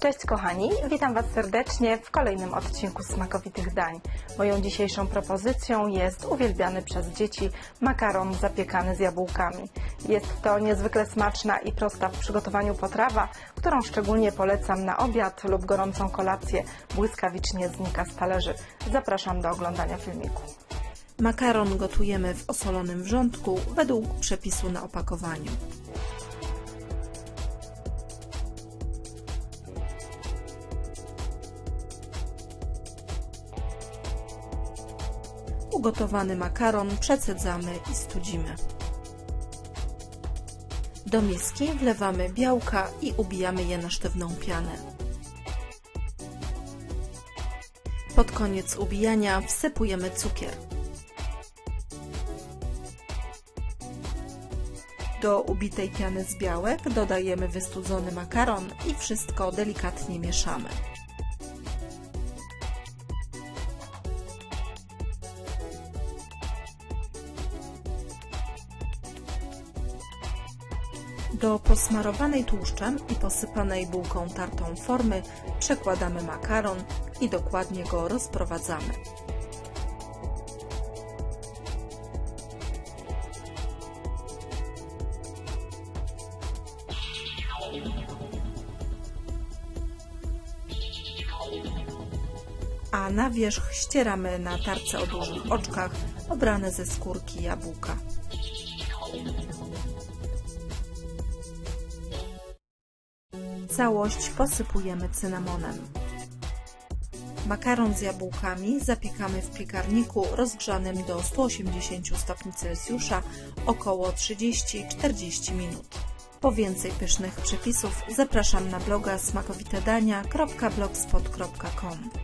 Cześć kochani, witam Was serdecznie w kolejnym odcinku Smakowitych Dań. Moją dzisiejszą propozycją jest uwielbiany przez dzieci makaron zapiekany z jabłkami. Jest to niezwykle smaczna i prosta w przygotowaniu potrawa, którą szczególnie polecam na obiad lub gorącą kolację. Błyskawicznie znika z talerzy. Zapraszam do oglądania filmiku. Makaron gotujemy w osolonym wrzątku według przepisu na opakowaniu. Ugotowany makaron przecedzamy i studzimy. Do miski wlewamy białka i ubijamy je na sztywną pianę. Pod koniec ubijania wsypujemy cukier. Do ubitej piany z białek dodajemy wystudzony makaron i wszystko delikatnie mieszamy. Do posmarowanej tłuszczem i posypanej bułką tartą formy przekładamy makaron i dokładnie go rozprowadzamy. A na wierzch ścieramy na tarce o dużych oczkach obrane ze skórki jabłka. Całość posypujemy cynamonem. Makaron z jabłkami zapiekamy w piekarniku rozgrzanym do 180 stopni Celsjusza około 30-40 minut. Po więcej pysznych przepisów zapraszam na bloga smakowitedania.blogspot.com